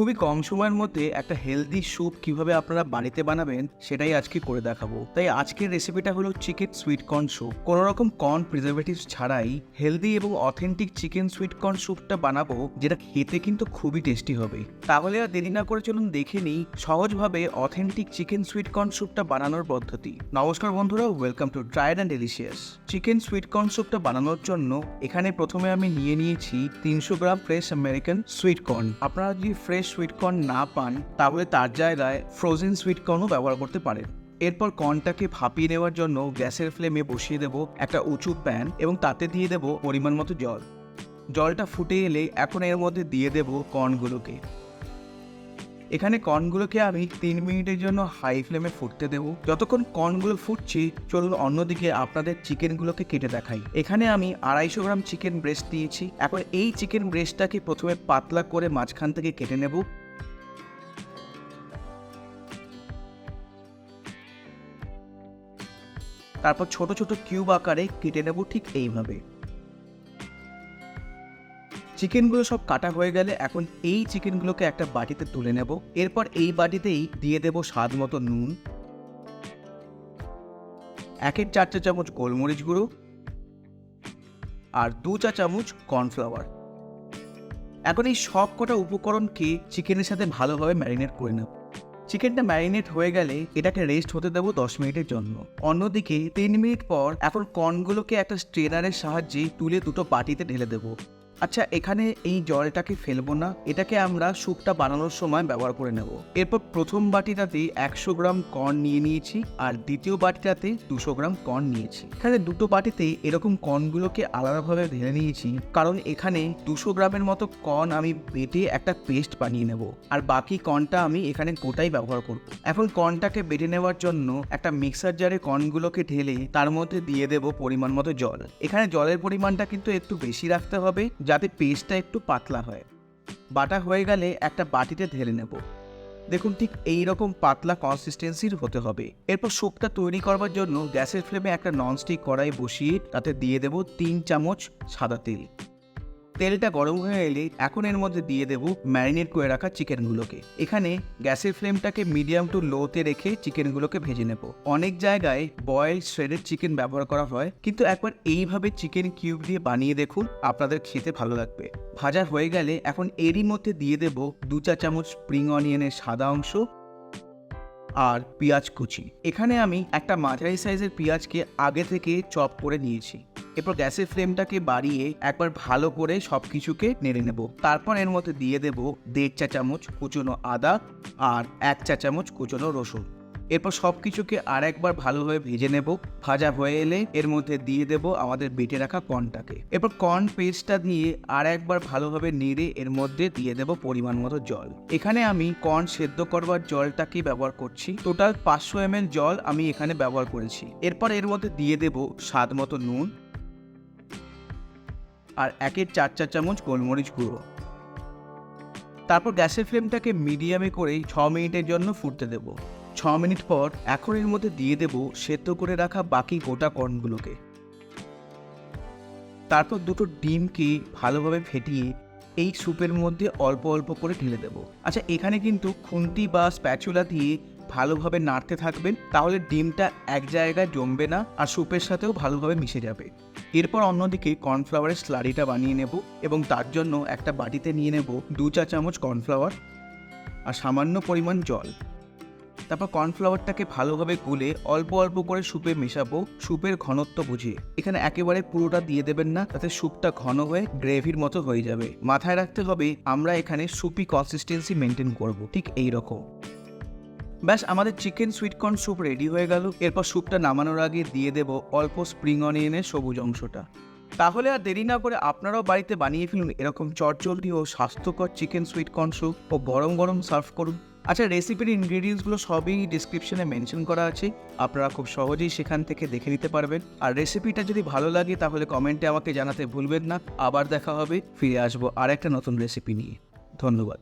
খুবই কম সময়ের মধ্যে একটা হেলদি স্যুপ কীভাবে আপনারা বাড়িতে বানাবেন সেটাই আজকে করে দেখাবো। তাই আজকের রেসিপিটা হলো চিকেন সুইট কর্ন স্যুপ কোনো রকম কর্ন প্রিজারভেটিভস ছাড়াই হেলদি এবং অথেন্টিক চিকেন সুইট কর্ন স্যুপটা বানাবো, যেটা খেতে কিন্তু খুবই টেস্টি হবে। তাহলে আর দেরি না করে চলুন দেখে নিই সহজভাবে অথেন্টিক চিকেন সুইট কর্ন স্যুপটা বানানোর পদ্ধতি। নমস্কার বন্ধুরা welcome to tried and delicious chicken sweet corn স্যুপটা বানানোর জন্য এখানে প্রথমে আমি নিয়ে নিয়েছি তিনশো gram fresh American sweet corn আপনারা যদি ফ্রেশ সুইট কর্ন না পান, তাহলে তার জায়গায় ফ্রোজেন সুইটকর্নও ব্যবহার করতে পারেন। এরপর কর্নটাকে ভাপিয়ে নেওয়ার জন্য গ্যাসের ফ্লেমে বসিয়ে দেব একটা উঁচু প্যান এবং তাতে দিয়ে দেব পরিমাণ মতো জল। জলটা ফুটে এলে এখন এর মধ্যে দিয়ে দেব কর্নগুলোকে এখানে কর্নগুলোকে আমি তিন মিনিটের জন্য হাই ফ্লেমে ফুটতে দেব। যতক্ষণ কর্নগুলো ফুটছে, চলুন অন্যদিকে আপনাদের চিকেনগুলোকে কেটে দেখাই। এখানে আমি আড়াইশো গ্রাম চিকেন ব্রেস্ট দিয়েছি এখন এই চিকেন ব্রেস্টটাকে প্রথমে পাতলা করে মাঝখান থেকে কেটে নেব। তারপর ছোট ছোট কিউব আকারে কেটে নেব ঠিক এইভাবে। চিকেনগুলো সব কাটা হয়ে গেলে এখন এই চিকেনগুলোকে একটা বাটিতে তুলে নেব। এরপর এই বাটিতেই দিয়ে দেব স্বাদ মতো নুন। একের চার চা চামচ গোলমরিচ গুঁড়ো। আর দু চা চামচ কর্নফ্লাওয়ার। এখন এই সব কটা উপকরণকে চিকেনের সাথে ভালোভাবে ম্যারিনেট করে নেব। চিকেনটা ম্যারিনেট হয়ে গেলে এটাকে রেস্ট হতে দেবো দশ মিনিটের জন্য। অন্যদিকে তিন মিনিট পর এখন কর্নগুলোকে একটা স্ট্রেনারের সাহায্যে তুলে দুটো বাটিতে ঢেলে দেবো। আচ্ছা এখানে এই জলটাকে ফেলব না? এটাকে আমরা স্যুপটা বানানোর সময় ব্যবহার করে নেব। এরপর প্রথম বাটিটাতে একশো গ্রাম কর্ন নিয়ে নিয়েছি আর দ্বিতীয় বাটিটাতে দুশো গ্রাম কর্ন নিয়েছি। এখানে দুটো বাটিতে এরকম কর্নগুলোকে আলাদাভাবে ঢেলে নিয়েছি, কারণ এখানে দুশো গ্রামের মতো কর্ন আমি বেটে একটা পেস্ট বানিয়ে নেব, আর বাকি কর্নটা আমি এখানে গোটাই ব্যবহার করব। এখন কর্নটাকে বেটে নেওয়ার জন্য একটা মিক্সার জারে কর্নগুলোকে ঢেলে তার মধ্যে দিয়ে দেব পরিমাণ মতো জল। এখানে জলের পরিমাণটা কিন্তু একটু বেশি রাখতে হবে যাতে পেস্টটা একটু পাতলা হয়। বাটা হয়ে গেলে একটা বাটিতে ঢেলে নেব। দেখুন ঠিক এই রকম পাতলা কনসিস্টেন্সির হতে হবে। এরপর স্যুপটা তৈরি করবার জন্য গ্যাসের ফ্লেমে একটা ননস্টিক কড়াই বসিয়ে তাতে দিয়ে দেব তিন চামচ সাদা তেল। তেলটা গরম হয়ে এলে এখন এর মধ্যে দিয়ে দেব ম্যারিনেট করে রাখা চিকেনগুলোকে। এখানে গ্যাসের ফ্লেমটাকে মিডিয়াম টু লোতে রেখে চিকেনগুলোকে ভেজে নেব। অনেক জায়গায় বয়েল শ্রেডেড চিকেন ব্যবহার করা হয়, কিন্তু একবার এইভাবে চিকেন কিউব দিয়ে বানিয়ে দেখুন, আপনাদের খেতে ভালো লাগবে। ভাজা হয়ে গেলে এখন এরই মধ্যে দিয়ে দেব দু চা চামচ স্প্রিং অনিয়নের সাদা অংশ আর পেঁয়াজ কুচি। এখানে আমি একটা মাঝারি সাইজের পেঁয়াজকে আগে থেকে চপ করে নিয়েছি। এরপর গ্যাসের ফ্লেমটাকে বাড়িয়ে একবার ভালো করে সব কিছুকে নেড়ে নেব। তারপর এর মধ্যে দিয়ে দেব দেড় চা চামচ কুচনো আদা আর এক চা চামচ কুচনো রসুন। এরপর সব কিছুকে আর একবার ভালোভাবে ভেজে নেব। ভাজা হয়ে এলে এর মধ্যে দিয়ে দেব আমাদের বেটে রাখা কর্নটাকে। এরপর কর্ন পেস্টটা দিয়ে আর একবার ভালোভাবে নেড়ে এর মধ্যে দিয়ে দেব পরিমাণ মতো জল। এখানে আমি কর্ন সেদ্ধ করবার জলটাকেই ব্যবহার করছি। টোটাল পাঁচশো এম জল আমি এখানে ব্যবহার করেছি। এরপর এর মধ্যে দিয়ে দেব স্বাদ মতো নুন আর একের চার চার চামচ গোলমরিচ গুঁড়ো। তারপর গ্যাসের ফ্লেমটাকে মিডিয়ামে করে ছ মিনিটের জন্য ফুটতে দেব। ছ মিনিট পর এখন এর মধ্যে দিয়ে দেব সেদ্ধ করে রাখা বাকি গোটা কর্নগুলোকে। তারপর দুটো ডিমকে ভালোভাবে ফেটিয়ে এই স্যুপের মধ্যে অল্প অল্প করে ঢেলে দেবো। আচ্ছা এখানে কিন্তু খুন্তি বা স্প্যাচুলা দিয়ে ভালোভাবে নাড়তে থাকবেন, তাহলে ডিমটা এক জায়গায় জমবে না আর স্যুপের সাথেও ভালোভাবে মিশে যাবে। এরপর অন্যদিকে কর্নফ্লাওয়ারের স্লারিটা বানিয়ে নেব এবং তার জন্য একটা বাটিতে নিয়ে নেব দু চা চামচ কর্নফ্লাওয়ার আর সামান্য পরিমাণ জল। তারপর কর্নফ্লাওয়ারটাকে ভালোভাবে গুলে অল্প অল্প করে স্যুপে মেশাবো, স্যুপের ঘনত্ব বুঝিয়ে। এখানে একেবারে পুরোটা দিয়ে দেবেন না, তাতে স্যুপটা ঘন হয়ে গ্রেভির মতো হয়ে যাবে। মাথায় রাখতে হবে, আমরা এখানে সুপি কনসিস্টেন্সি মেনটেন করব, ঠিক এই রকম ব্যাস, আমাদের চিকেন সুইটকর্ন স্যুপ রেডি হয়ে গেল। এরপর স্যুপটা নামানোর আগে দিয়ে দেব অল্প স্প্রিং অনিয়নের সবুজ অংশটা। তাহলে আর দেরি না করে আপনারাও বাড়িতে বানিয়ে ফেলুন এরকম চটচলটি ও স্বাস্থ্যকর চিকেন সুইটকর্ন স্যুপ ও গরম গরম সার্ভ করুন। আচ্ছা রেসিপির ইনগ্রিডিয়েন্টসগুলো সবই ডিসক্রিপশনে মেনশন করা আছে। আপনারা খুব সহজেই সেখান থেকে দেখে নিতে পারবেন। আর রেসিপিটা যদি ভালো লাগে, তাহলে কমেন্টে আমাকে জানাতে ভুলবেন না। আবার দেখা হবে, ফিরে আসব আর একটা নতুন রেসিপি নিয়ে। ধন্যবাদ।